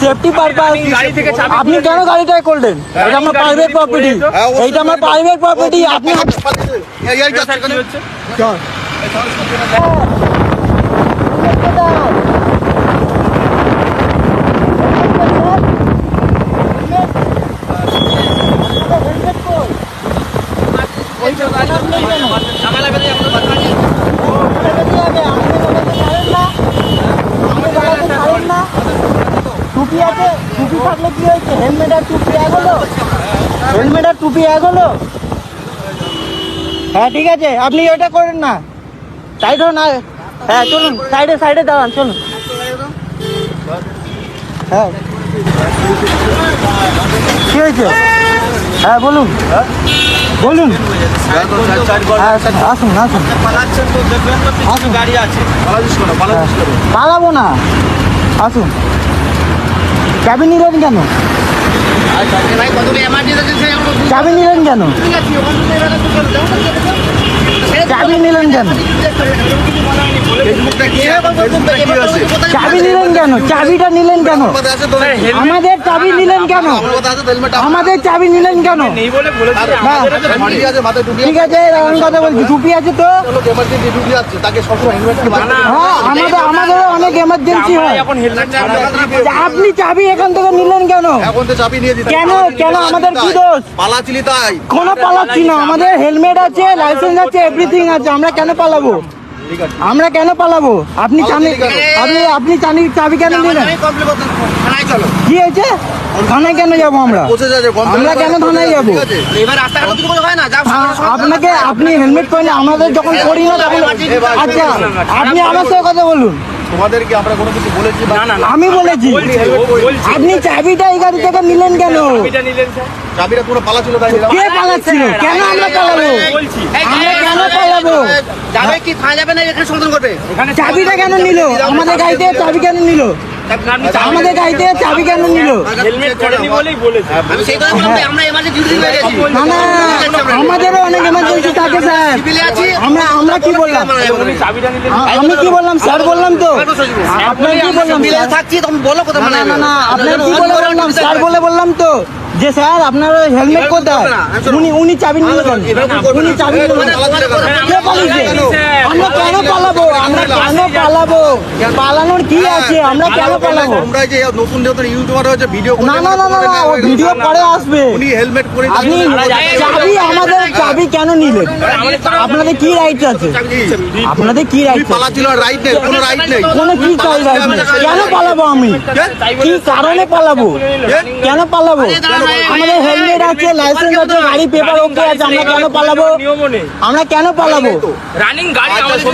Safety purpose আপনি কেন গাড়িটা করলেন? এটা আমার প্রাইভেট প্রপার্টি এইটা আমার প্রাইভেট প্রপার্টি আপনি ঝামেলা বেঁধে যাবে টুপি আছে টুপি থাকলে কি হয়েছে? হেলমেট আর টুপি এক হলো? হেলমেট আর টুপি এক হলো? হ্যাঁ ঠিক আছে। আপনি এটা করেন না। সাইড হন না হ্যাঁ চলুন। সাইডে সাইডে দাঁড়ান চলুন। হ্যাঁ। কি হয়েছে? হ্যাঁ বলুন। বলুন। হ্যাঁ আসুন আসুন। গাড়ি আছে। পালাজিস করো পালাবো না। আসুন। চাবি নিলেন কেন? চাবি নিলেন কেন? চাবি নিলেন কেন? চাবি নিলেন কেন? চাবিটা নিলেন কেন? আমাদের চাবি নিলেন কেন? আমাদের চাবি নিলেন কেন? ঠিক আছে কথা বলছি। টুপি আছে তো? হ্যাঁ আমাদের অনেক এমার্জেন্সি হয়। আপনি চাবি এখান থেকে নিলেন কেন? কেন? কেন? আমাদের কি দোষ? পালাচিলি তাই কোনো পালাচ্ছি না। আমাদের হেলমেট আছে লাইসেন্স আছে এভরিথিং আছে আমরা কেন পালাবো? আমরা কেন পালাবো? আপনি চাবি আপনি আপনি চাবি চাবি কেন চলো। কি হয়েছে? থানায় কেন যাব আমরা? আমরা কেন থানায় যাব? হয় আপনাকে আপনি হেলমেট পরেন আমাদের যখন পরি না তখন আচ্ছা আপনি আমার সাথে কথা বলুন। তোমাদেরকে আমরা কোনো কিছু বলেছি না না না আমি বলছি। আপনি চাবিটা এই গাড়ি থেকে নিলেন কেন? চাবিটা পুরো পালাছিল তাই নিলাম। কে পালাচ্ছিল? কেন আমরা পালাবো? বলছি। আমরা কেন পালাবো? যাবে কি থানা যাবে না এখানে সমাধান করবে। এখানে চাবিটা কেন নিল? আমাদের গাড়ি থেকে চাবি কেন নিল? আমাদের গাড়ি থেকে চাবি কেন নিল? হেলমেট পরেনি বলেই বলেছি। আমি সেই কথা বললাম আমরা এমার্জেন্সি ডিউটি হয়ে গেছি না না আমাদেরও অনেক এমার্জেন্সি থাকে স্যার। আমরা আমরা কি বললাম? আমি কি বললাম স্যার বললাম তো? আপনার কি বললাম মিলে থাকছি তখন বলো কথা না মানে না না আপনার কি বলে বললাম স্যার বলে বললাম তো? যে স্যার আপনার হেলমেট কোথায় উনি উনি চাবি নিল কেন উনি চাবি? কে পালিয়েছে আমরা কেন পালাবো আমরা কেন পালাবো পালানোর কি আছে আমরা কেন পালাবো তোমরা যে নতুন নতুন ইউটিউবার হয়েছে ভিডিও না না না না ভিডিও পরে আসবে উনি হেলমেট পরে আপনি চাবি আমাদের চাবি কেন নিলেন আপনাদের কি রাইট আছে আপনাদের কি রাইট পালাছিল রাইট নেই কোনো রাইট নেই কোনো কি চাই রাইট নেই কেন পালাবো আমি কি কারণে পালাবো কেন পালাবো আমাদের হেলমেট আছে লাইসেন্স আছে গাড়ি পেপার ওকে আছে আমরা কেন পালাবো? আমরা কেন পালাবো? রানিং গাড়ি আচ্ছা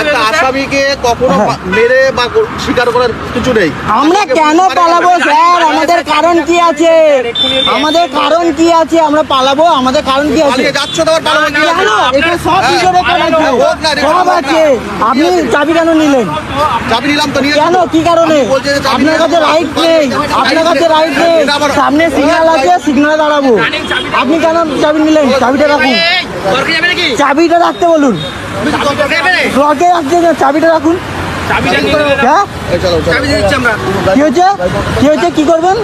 একটা আসামিকে কখনো মেরে বা স্বীকার করার কিছু নেই। আমরা কেন পালাবো স্যার? আমাদের কারণ কি আছে? আমাদের কারণ কি আছে? আমরা পালাবো? আমাদের কারণ কি আছে? যাচ্ছ তো পালাবো কেন এটা সব সব আছে। আপনি চাবি কেন নিলেন? চাবি নিলাম তো নিয়ে কেন? কি কারণে? আপনার কাছে রাইট নেই। আপনার কাছে রাইট নেই। সামনে সিগন্যাল আছে সিগন্যালে দাঁড়াবো। আপনি কেন চাবি নিলেন? চাবিটা রাখুন। চাবিটা রাখতে বলুন। ব্লকে রাখতে চাবিটা রাখুন। চাবিটা নিয়ে নিলেন হ্যাঁ এই চলো চলো কি করবেন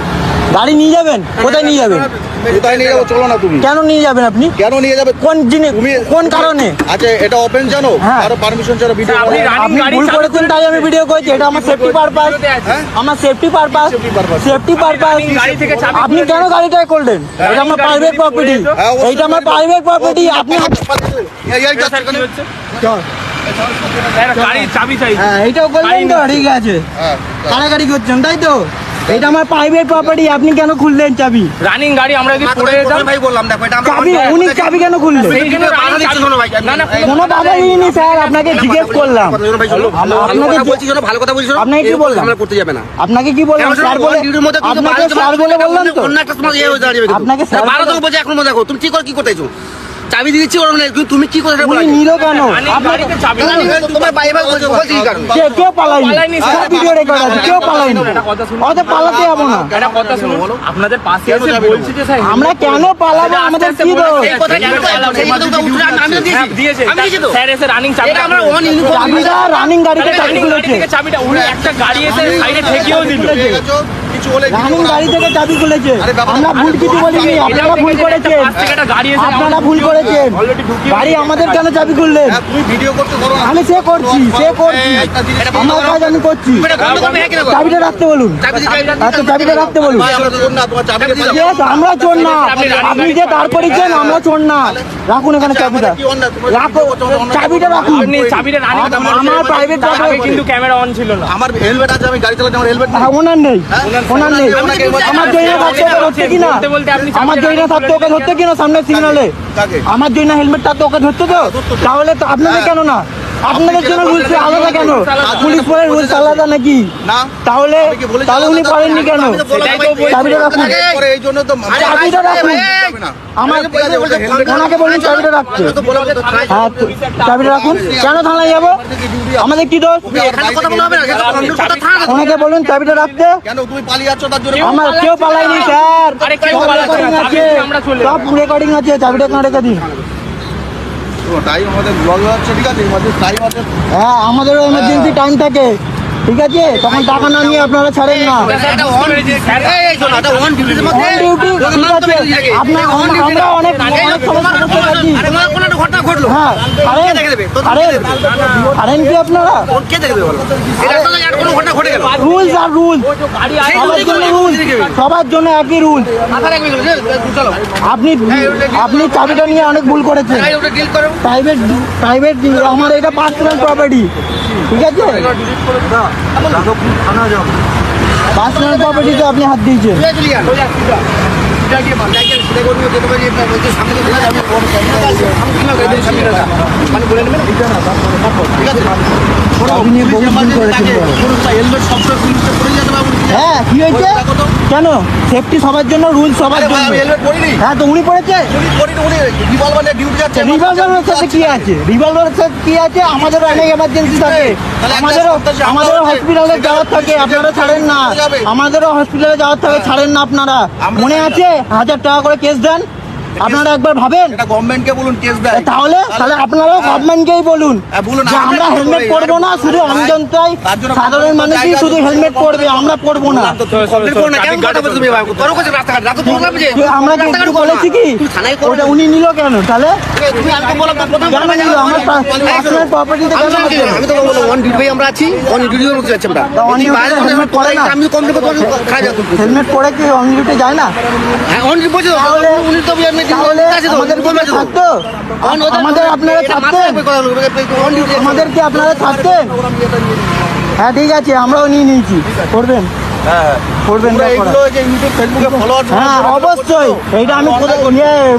গাড়ি নিয়ে যাবেন কোথায় নিয়ে যাবেন কোথায় নিয়ে যাব চলো না তুমি কেন নিয়ে যাবেন আপনি কেন নিয়ে যাবে কোন জিনিস কোন কারণে আচ্ছা এটা ওপেন জানো হ্যাঁ। আরও পারমিশন ছাড়া ভিডিও আপনি ভুল করেছেন তাই আমি ভিডিও করেছি এটা আমার সেফটি পারপাস হ্যাঁ? আমার সেফটি পারপাস সেফটি পারপাস গাড়ি থেকে আপনি কেন গাড়িটা করলেন এটা আমার প্রাইভেট প্রপার্টি? হ্যাঁ, এইটা আমার প্রাইভেট প্রপার্টি আপনি হ্যাঁ এইটাও করলেন তো ঠিক আছে। হ্যাঁ করছেন তাই তো? এটা আমার প্রাইভেট প্রপার্টি আপনি কেন খুললেন চাবি? রানিং গাড়ি আমরা যদি পড়ে যেতাম? ভাই বললাম দেখো এটা আমরা চাবি উনি চাবি কেন খুললেন। না না কোনো বাধা দিইনি স্যার আপনাকে জিজ্ঞেস করলাম। আপনাকে বলছি শোনো, ভালো কথা বলছি শোনো। আপনাকে কি বললাম? ঝামেলা করতে যাবে না। আপনাকে কি বললাম? স্যার বলে ওই ডিউটির মধ্যে তুমি আপনাকে স্যার বলে বললাম তো অন্য একটা সময় হয়ে দাঁড়িয়ে আপনাকে স্যার বারো জন বলছে এখন মজা করো তুমি কি করে কি করতেছো চাবি দিচ্ছি ওরকম নেই। কিন্তু তুমি কি করে উনি নিল কেন? আপনার গাড়িতে চাবি তোমার বাই বাই বলছো কি কারণ কে কেউ পালায়নি। পালায়নি, সব ভিডিও রেকর্ড আছে কেউ পালায়নি। একটা কথা শুনুন। অত পালাতে যাব না। একটা কথা শুনুন আপনাদের পাশে এসে বলছি যে স্যার আমরা কেন পালাবো? আমাদের কি দোষ? এই কথা কেন পালাবো? সেই কথা তো উত্তর আমি তো দিয়েছি। হ্যাঁ, দিয়েছে। আমি দিয়েছি তো। স্যার এসে রানিং চাবি এটা আমরা on uniform চাবিটা রানিং গাড়িতে চাবি রানিং গাড়ি চাবিটা উনি একটা গাড়ি এসে সাইডে ঠেকিয়েও দিল। কিছু গাড়ি থেকে চাবি খুলেছে। আমরা ভুল কিছু বলিনি আপনারা ভুল করেছেন। আপনারা ভুল করেছেন। গাড়ি আমাদের কেন চাবি খুললেন? হ্যাঁ, তুমি ভিডিও করতে করো আমি সে করছি সে করছি। আমার কাজ আমি করছি হ্যাঁ চাবিটা রাখতে বলুন। আচ্ছা চাবিটা রাখতে বলুন। আমরা চোর না, তোমার চাবিটা দিয়ে Yes, দাও। আমরা চোর না। আপনি যে দাঁড় করিয়েছেন আমরা চোর না। রাখুন এখানে আচ্ছা, চাবিটা। চাবিটা রাখুন আপনি চাবিটা আমার- private কিন্তু ক্যামেরা অন ছিল না আমার হেলমেট আছে আমি গাড়ি চালাতে আমার হেলমেট হ্যাঁ, ওনার নেই হ্যাঁ? ওনার নেই। আমার জয়না থাকতে ওকে ধরতে বলতে বলতে আমার জয়না থাকতে ওকে ধরতে কিনা সামনে সিগনালে আমার জন্য হেলমেট থাকতে ওকে ধরতে তো? তাহলে তো আপনাদের কেন না? আপনাদের জন্য রুলস আলাদা কেন? পুলিশ পরে রুলস আলাদা নাকি? না। তাহলে তাহলে উনি পারেননি কেন? বলছি। চাবিটা রাখুন। চাবিটা রাখুন। আমার ওনাকে বলুন চাবিটা রাখতে হ্যাঁ চাবিটা রাখুন। কেন থানায় যাব? আমাদের কি দোষ? বলা ওনাকে বলুন চাবিটা রাখতে। আমার কেউ পালায়নি স্যার। সব রেকর্ডিং আছে চাবিটা কেন রেখে দিন? টাইম আমাদের ব্লগ হচ্ছে ঠিক আছে? আমাদের টাইম আছে। হ্যাঁ আমাদেরও এমার্জেন্সি টাইম থাকে। ঠিক আছে? তখন টাকা না নিয়ে আপনারা ছাড়েন না। আমরা অনেক কে আপনারা? রুলস আর রুলস সবার জন্য রুলস সবার জন্য একই রুল আপনি আপনি চাবিটা নিয়ে অনেক ভুল করেছেন। প্রাইভেট প্রাইভেট আমার এটা পার্সোনাল প্রপার্টি ঠিক আছে? পার্সোনাল প্রপার্টিতে আপনি হাত দিয়েছেন। যাবে হ্যাঁ কি হয়েছে? কেন? সেফটি সবার জন্য রুল সবার জন্য। হ্যাঁ তো উনি পড়েছে রিভলভারের সাথে কি আছে? রিভলভারের সাথে কি আছে? আমাদেরও অনেক এমার্জেন্সি থাকে। আমাদের আমাদের হসপিটালে যাওয়ার থাকে আপনারা ছাড়েন না। আমাদেরও হসপিটালে যাওয়ার থাকে ছাড়েন না আপনারা। মনে আছে? হাজার টাকা করে কেস দেন। আপনারা একবার ভাবেন? এটা গভর্নমেন্টকে বলুন কেস দেয়। তাহলে তাহলে আপনারাও গভর্নমেন্টকেই বলুন হ্যাঁ, বলুন, যে আমরা হেলমেট পরবো না শুধু তার- আমজনতাই সাধারণ মানুষই শুধু হেলমেট পরবে আমরা পরবো না। আমরা কি একটু বলেছি কি? ওটা উনি নিল কেন? তাহলে অন ডিউটি অন হেলমেট পরে কি অনলিউটে যায় না? হ্যাঁ অন ডিউটি উনি তো আমাদের থাকতো? আমাদের আপনারা থাকতেন? আমাদের কি আপনারা থাকতেন? হ্যাঁ ঠিক আছে আমরাও নিয়ে নিয়েছি। করবেন? হ্যাঁ হ্যাঁ। অবশ্যই। এইটা আমি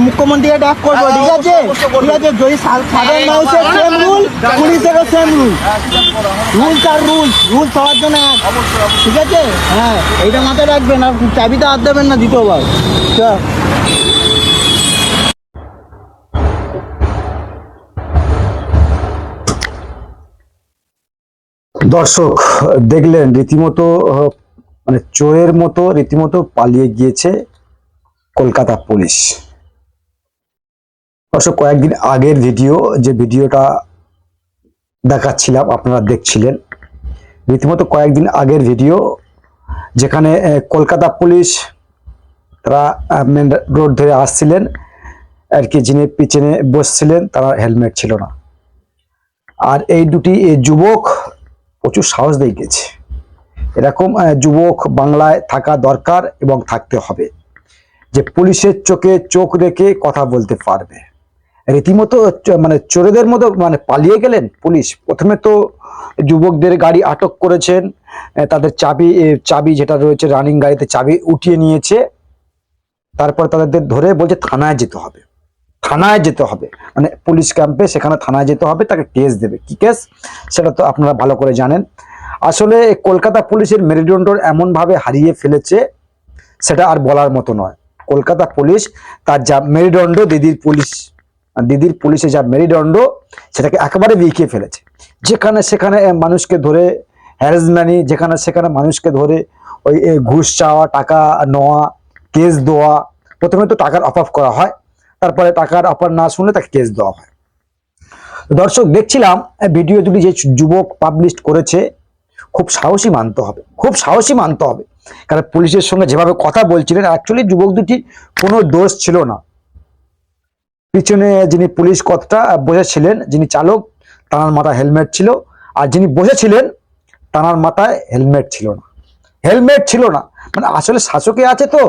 মুখ্যমন্ত্রীকে ডাক করব ঠিক আছে? ঠিক আছে যদি সাধারণ মানুষের সেম রুল পুলিশেরও সেম রুল রুলস আর রুলস রুল সবার জন্য এক। ঠিক আছে? হ্যাঁ এইটা মাথায় রাখবেন আর চাবিটা হাত দেবেন না দ্বিতীয়বার। চল। দর্শক, দেখলেন রীতিমতো মানে চোরের মতো রীতিমতো পালিয়ে গিয়েছে কলকাতা পুলিশ। দর্শক কয়েকদিন আগের ভিডিও, যে ভিডিওটা দেখাচ্ছিলাম, আপনারা দেখছিলেন। রীতিমতো কয়েকদিন আগের ভিডিও, যেখানে কলকাতা পুলিশ, তারা মেন রোড ধরে আসছিলেন, আর কি যিনি পিছনে বসছিলেন, তারা হেলমেট ছিল না। আর এই দুটি যুবক প্রচুর সাহস দিয়ে গেছে। এরকম যুবক বাংলায় থাকা দরকার এবং থাকতে হবে যে পুলিশের চোখে চোখ রেখে কথা বলতে পারবে। রীতিমতো মানে চোরেদের মতো মানে পালিয়ে গেলেন পুলিশ। প্রথমে তো যুবকদের গাড়ি আটক করেছেন তাদের চাবি চাবি যেটা রয়েছে রানিং গাড়িতে চাবি উঠিয়ে নিয়েছে, তারপর তাদের ধরে বলছে থানায় যেতে হবে। থানায় যেতে হবে। মানে পুলিশ ক্যাম্পে সেখানে থানায় যেতে হবে, তাকে কেস দেবে। কি কেস সেটা তো আপনারা ভালো করে জানেন। আসলে কলকাতা পুলিশের মেরুদণ্ড এমনভাবে হারিয়ে ফেলেছে, সেটা আর বলার মতো নয়। কলকাতা পুলিশ তার যা মেরুদণ্ড, দিদির পুলিশ, দিদির পুলিশে যা মেরুদণ্ড, সেটাকে একেবারে বিকিয়ে ফেলেছে। যেখানে সেখানে মানুষকে ধরে হ্যারাসমেন্টই যেখানে সেখানে মানুষকে ধরে ওই ঘুষ চাওয়া, টাকা নেওয়া কেস দেওয়া, প্রথমে তো টাকার অফার করা হয়। তারপরে টাকার অফার না শুনলে তাকে কেস দেওয়া হয়। দর্শক, দেখছিলাম ভিডিও দুটি যে যুবক পাবলিশ করেছে, খুব সাহসী মানতে হবে, খুব সাহসী মানতে হবে। কারণ পুলিশের সঙ্গে যেভাবে কথা বলছিলেন অ্যাকচুয়ালি যুবক দুটি কোনো দোষ ছিল না। পিছনে যিনি পুলিশ কথাটা বসেছিলেন, যিনি চালক তানার মাথায় হেলমেট ছিল। আর যিনি বসেছিলেন তানার মাথায় হেলমেট ছিল না। হেলমেট ছিল না। মানে আসলে শাসকে আছে তো,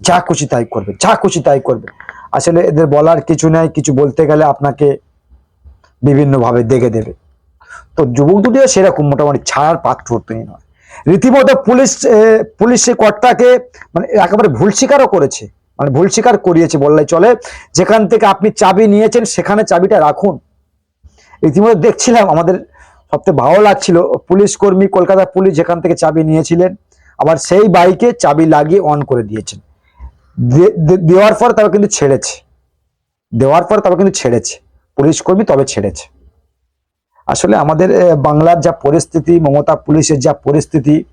যা খুশি তাই করবে, যা খুশি তাই করবে। আসলে এদের বলার কিছু নাই, কিছু বলতে গেলে আপনাকে বিভিন্নভাবে দেখে দেবে। তো যুবক দুটিও সেরকম, মোটামুটি ছাড়ার পাত্র তিনি নয়। রীতিমতো পুলিশ পুলিশ কর্তাকে মানে একেবারে ভুল স্বীকারও করেছে মানে ভুল স্বীকার করিয়েছে বললে চলে। যেখান থেকে আপনি চাবি নিয়েছেন, সেখানে চাবিটা রাখুন। রীতিমতো দেখছিলাম, আমাদের সবচেয়ে ভালো লাগছিল, পুলিশ কর্মী, কলকাতা পুলিশ যেখান থেকে চাবি নিয়েছিলেন, আবার সেই বাইকে চাবি লাগিয়ে অন করে দিয়েছেন। দেওয়ার পর তবে কিন্তু ছেড়েছে। দেওয়ার পর তবে কিন্তু ছেড়েছে। পুলিশ কর্মী তবে ছেড়েছে। আসলে আমাদের বাংলার যা পরিস্থিতি, মমতা পুলিশের যা পরিস্থিতি,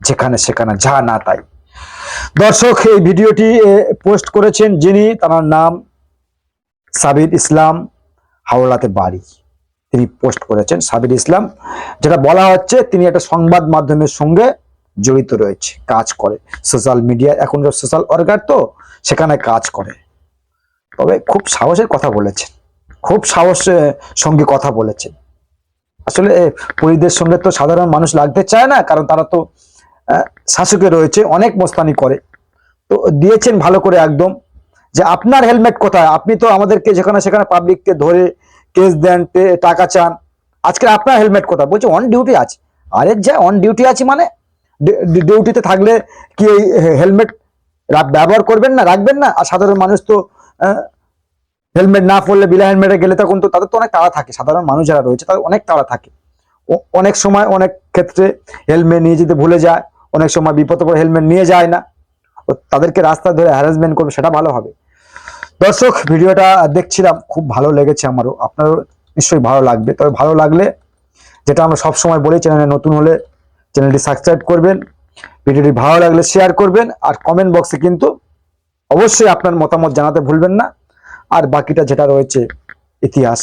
যেখানে সেখানে, যা না তাই। দর্শক, এই ভিডিওটি পোস্ট করেছেন যিনি, তার নাম সাবির ইসলাম হাওড়াতে বাড়ি। তিনি পোস্ট করেছেন সাবির ইসলাম, যেটা বলা হচ্ছে তিনি একটা সংবাদ মাধ্যমের সঙ্গে জড়িত রয়েছে, কাজ করে। সোশ্যাল মিডিয়া এখন সোশ্যাল অর্গার তো, সেখানে কাজ করে। তবে খুব সাহসের কথা বলেছেন। খুব সাহসের সঙ্গে কথা বলেছেন। আসলে পুরীদের সঙ্গে তো সাধারণ মানুষ লাগতে চায় না, কারণ তারা তো শাসকে রয়েছে, অনেক মোস্তানি করে। তো দিয়েছেন ভালো করে একদম যে আপনার হেলমেট কোথায়? আপনি তো আমাদেরকে যেখানে সেখানে পাবলিককে ধরে কেস দেন টাকা চান। আজকে আপনার হেলমেট কোথায়? বলছে অন ডিউটি আছে। আরে যা অন ডিউটি আছে মানে ডিউটিতে থাকলে কি এই হেলমেট ব্যবহার করবেন না, রাখবেন না? আর সাধারণ মানুষ তো হেলমেট না পরলে বিনা হেলমেটে গেলে তখন তো তাদের তো অনেক তাড়া থাকে। সাধারণ মানুষ যারা রয়েছে তাদের অনেক তাড়া থাকে। অনেক সময় অনেক ক্ষেত্রে হেলমেট নিয়ে যেতে ভুলে যায়, অনেক সময় বিপদ পরে হেলমেট নিয়ে যায় না। ও তাদেরকে রাস্তা ধরে হ্যারাসমেন্ট করবে, সেটা ভালো হবে। দর্শক, ভিডিওটা দেখছিলাম, খুব ভালো লেগেছে আমারও। আপনারও নিশ্চয়ই ভালো লাগবে। তবে ভালো লাগলে, যেটা আমরা সব সময় বলি, চ্যানেলে নতুন হলে চ্যানেলটি সাবস্ক্রাইব করবেন, ভিডিওটি ভালো লাগলে শেয়ার করবেন, আর কমেন্ট বক্সে কিন্তু অবশ্যই আপনার মতামত জানাতে ভুলবেন না। আর বাকিটা যেটা রয়েছে, ইতিহাস।